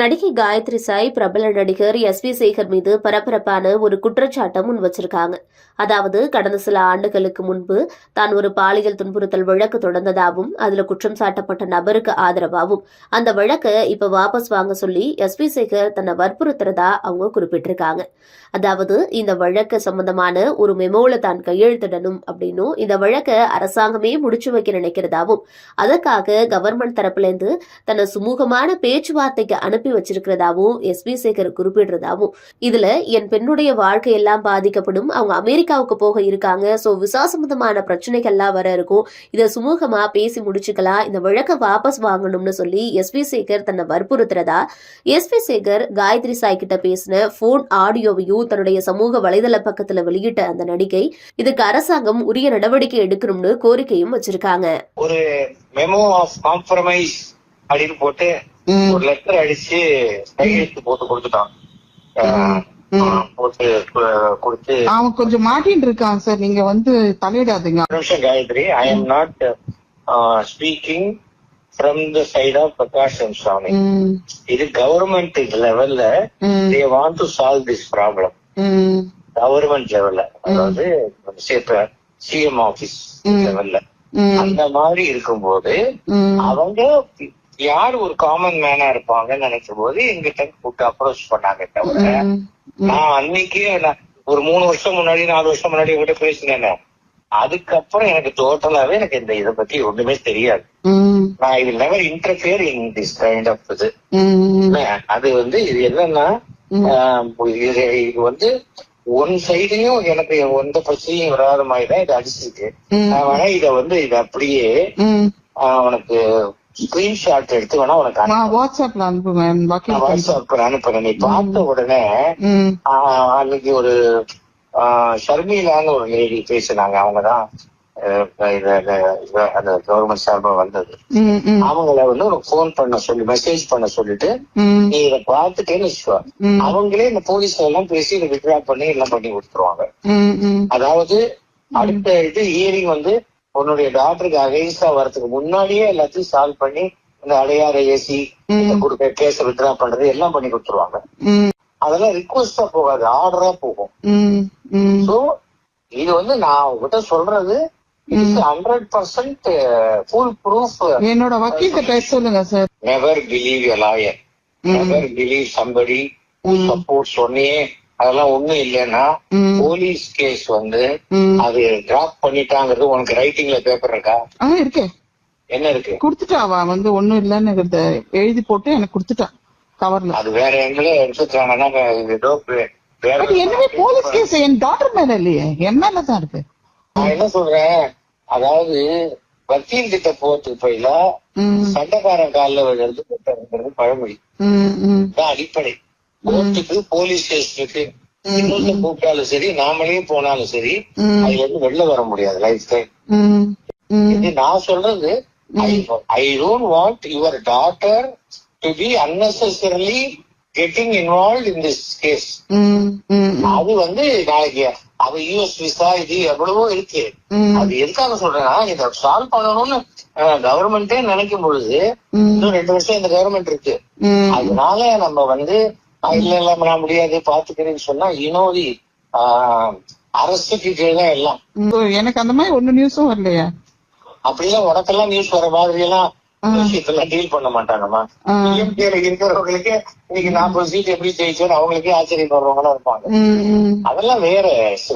நடிகை காயத்ரி சாய் பிரபல நடிகர் எஸ் பி சேகர் மீது பரபரப்பான ஒரு குற்றச்சாட்டை முன் வச்சிருக்காங்க. அதாவது கடந்த சில ஆண்டுகளுக்கு முன்பு தான் ஒரு பாலியல் துன்புறுத்தல் வழக்கு தொடர்ந்ததாகவும் அதுல குற்றம் சாட்டப்பட்ட நபருக்கு ஆதரவாகவும் அந்த வழக்கை இப்ப வாபஸ் வாங்க சொல்லி எஸ் பி சேகர் தன்னை வற்புறுத்துறதா அவங்க குறிப்பிட்டிருக்காங்க. அதாவது இந்த வழக்கு சம்பந்தமான ஒரு மெமோல தான் கையெழுத்திடணும் அப்படின்னும் இந்த வழக்கை அரசாங்கமே முடிச்சு வைக்க நினைக்கிறதாவும் அதற்காக கவர்மெண்ட் தரப்புல இருந்து தன்னை சுமூகமான பேச்சுவார்த்தைக்கு அனுப்பி வச்சிருக்கிறதாவும் எஸ்பி சேகர் குறிப்பிடுறதாவும். இதுல என் பெண்ணுடைய வாழ்க்கை எல்லாம் பாதிக்கப்படும். அவங்க அமெரிக்காவுக்கு போக இருக்காங்க. சோ விசா சம்பந்தமான பிரச்சனைகள்லாம் வர இருக்கும். இதை சுமூகமா பேசி முடிச்சுக்கலாம். இந்த வழக்கை வாபஸ் வாங்கணும்னு சொல்லி எஸ்பி சேகர் தன்னை வற்புறுத்துறதா? எஸ்பி சேகர் காயத்ரி சாய் கிட்ட பேசின போன் ஆடியோவையும் தன்னுடைய சமூக வலைதள பக்கத்துல வெளியிட்ட அந்த நடிகை இதுக்கு அரசாங்கம் உரிய நடவடிக்கை எடுக்கணும்னு கோரிக்கையும் வச்சிருக்காங்க. ஒரு மெமோ ஆஃப் காம்ப்ரமைஸ் அப்படின்னு போட்டு ஒரு லெட்டர் அடிச்சு கையெழுத்து போட்டு கொடுத்துட்டான். போட்டு கொடுத்து அவன் கொஞ்சம் மாட்டின்னு இருக்கான் சார். நீங்க வந்து தலையிடாதீங்க. ஒரு நிமிஷம் Gayathri. I am not speaking from the side of Prakash Swamy hmm, இது கவர்மெண்ட் லெவல்ல they want to solve this problem government லெவல்ல அதாவது சிஎம் ஆபீஸ். லெவல்ல அந்த மாதிரி இருக்கும்போது அவங்க யார் ஒரு காமன் மேனா இருப்பாங்கன்னு நினைக்கும் போது எங்கிட்ட கூப்பிட்டு அப்ரோச் பண்ணாங்க தவிர நான் அன்னைக்கே ஒரு மூணு வருஷம் முன்னாடி நாலு வருஷம் முன்னாடி கூட பேசினேன். அதுக்கப்புறம் எனக்கு டோட்டலாவே எனக்கு இந்த இதை பத்தி ஒண்ணுமே தெரியாது. நான் இது never interfere in this kind of இது. அது வந்து இது என்னன்னா இது வந்து ஒன் சைடையும் எனக்கு எந்த பிரச்சனையும் வராத மாதிரி தான் இது அடிச்சிருக்கு. நான் வேணா இத வந்து இது அப்படியே ம். ஸ்கிரீன்ஷாட் எடுத்து வேணா உனக்கு நான். வாட்ஸ்அப்ல அனுப்புவேன். வாட்ஸ்அப்ல அனுப்புறேன். நீ பார்த்த உடனே அன்னைக்கு ஒரு ஷர்மிலான்னு ஒரு லேடி பேசினாங்க. அவங்கதான் அந்த கவர்மெண்ட் சார்பா வந்தது. அவங்கள வந்து உனக்கு போன் பண்ண சொல்லி மெசேஜ் பண்ண சொல்லிட்டு நீ இத பார்த்துட்டேன்னு வச்சுக்கோ. அவங்களே இந்த போலீஸ் எல்லாம் பேசி இதை வித்ரா பண்ணி எல்லாம் பண்ணி கொடுத்துருவாங்க. அதாவது அடுத்த இது ஹியரிங் வந்து உன்னுடைய டாக்டருக்கு அகைன்ஸ்டா வரதுக்கு முன்னாடியே எல்லாத்தையும் சால்வ் பண்ணி இந்த அடையாற ஏசி. கொடுக்க கேஸ வித்ரா பண்றது எல்லாம் பண்ணி கொடுத்துருவாங்க. அதெல்லாம் ரிக்வஸ்டா போகாது ஆர்டரா போகும். சோ இது வந்து நான் உங்ககிட்ட சொல்றது ஹண்ட்ரட் பர்சன்ட் ஃபுல் ப்ரூஃப் என்னோட வக்கீல்கிட்ட பேச சொல்லுங்க sir never believe a lawyer never believe somebody hmm, support சொன்னியே அதெல்லாம் ஒண்ணும் இல்லைன்னா போலீஸ் கேஸ் வந்து. அது டிராப் பண்ணிட்டாங்கிறது உனக்கு ரைட்டிங்ல பேப்பர் இருக்கா? இருக்கே. என்ன இருக்கு? குடுத்துட்டா அவ வந்து ஒண்ணும் இல்லன்னு எழுதி போட்டு எனக்கு குடுத்துட்டா கவர்ல அது வேற எங்களே எடுத்துட்டாங்கன்னா என்னவே போலீஸ் கேஸ் என் டாக்டர் மேல இல்லையே? என் மேல தான் இருக்கு. நான் என்ன சொல்றேன்? அதாவது வக்கீல் கிட்ட போறதுக்கு போயில சண்டைக்காரன் காலில் விழுறது பழமொழி. அடிப்படை. கோர்ட்டுக்கு போலீஸ் ஸ்டேஷனுக்கு இன்னொன்று கூப்பிட்டாலும் சரி நாமளே போனாலும் சரி அதுல இருந்து வெளில வர முடியாது லைஃப் டைம் நான் சொல்றது I don't want your daughter to be unnecessarily getting involve in this case அது வந்து நாளைக்கு அவ யூஎஸ் விசா இது எவ்வளவோ இருக்கு. அது எதுக்காக சொல்றேன்னா இதை சால்வ் பண்ணணும்னு கவர்மெண்டே நினைக்கும் பொழுது இன்னும் ரெண்டு வருஷம் இந்த கவர்மெண்ட் இருக்கு. அதனால நம்ம வந்து "ஆ, இல்ல இல்ல நான் முடியாது பாத்துக்கிறேன்னு சொன்னா இனோதி அரசுக்கு கீழே எல்லாம். எனக்கு அந்த மாதிரி ஒண்ணு நியூஸும் வரலையே. அப்படிலாம் உனக்கெல்லாம் நியூஸ் வர மாதிரி எல்லாம். விஷயத்தெல்லாம் டீல் பண்ண மாட்டாங்கம்மா. டிஎம்கேல இருக்கிறவங்களுக்கு இன்னைக்கு நாற்பது சீட் எப்படி ஜெயிச்சோன்னு அவங்களுக்கே ஆச்சரியப்படுறவங்களும் இருப்பாங்க. அதெல்லாம் வேற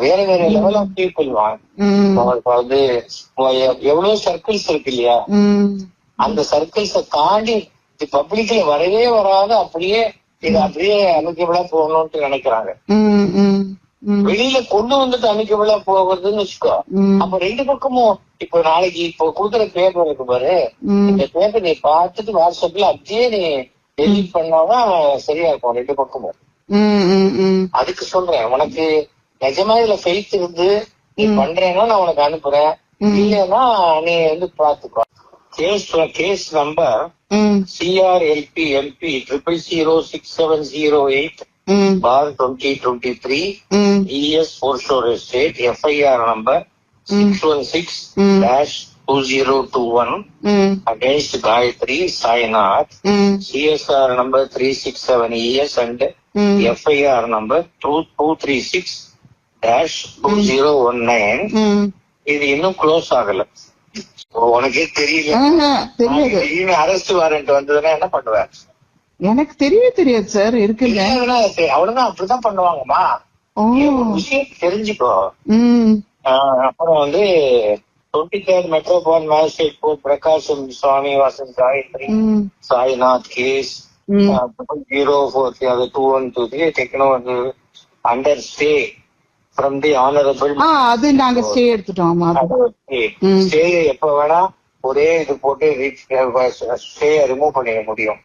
வேற வேற லெவல் ஆஃப் பீப்புள் உங்களுக்கு வந்து எவ்வளவு சர்க்கிள்ஸ் இருக்கு இல்லையா? அந்த சர்க்கிள்ஸ தாண்டி பப்ளிக்ல வரவே வராத அப்படியே இது அப்படியே அமைக்கபிளா போகணும்னு நினைக்கிறாங்க. வெளியில கொண்டு வந்துட்டு அமைக்கபிளா போகிறதுன்னு வச்சுக்கோ. அப்ப ரெண்டு பக்கமும் இப்ப நாளைக்கு இப்போ கொடுக்குற பேப்பர் இருக்கு பாரு. இந்த பேப்பர் நீ பார்த்துட்டு வாட்ஸ்அப்ல அப்படியே நீ டெலிட் பண்ணாதான் சரியா இருக்கும் ரெண்டு பக்கமும். அதுக்கு சொல்றேன் உனக்கு நிஜமா இதுல ஃபெய்த் இருந்து நீ பண்றேன்னா நான் உனக்கு அனுப்புறேன். இல்லைன்னா நீ வந்து பாத்துக்கோ case case number CRLP MP triple zero six seven zero eight four twenty twenty three ES Foreshore Estate FIR number six one six. Dash two zero two one against Gayathri Sainath CSR number three six seven ES and FIR number two two three six dash two zero one nine இது இன்னும் close ஆகல. உனக்கே தெரியல. தெரியாது. Arrest warrant வந்ததுன்னா என்ன பண்ணுவேன் எனக்கு தெரியவே தெரியாது சார் இருக்குல்ல அவ்வளவுதான். அப்படிதான் பண்ணுவாங்கம்மா. விஷயம் தெரிஞ்சுக்கோ. அப்புறம் வந்து twenty third metropolitan magistrate court Prakasam Swamy Vasan Gayathri hmm. Sainath case zero four அது two one two three technology under stay from the honourable அது நாங்க ஸ்டே எடுத்துட்டோம் ஆமா. அது ம். ஸ்டே எப்ப வேணா ஒரே இது போட்டு ஸ்டே ரிமூவ் பண்ணிட முடியும்.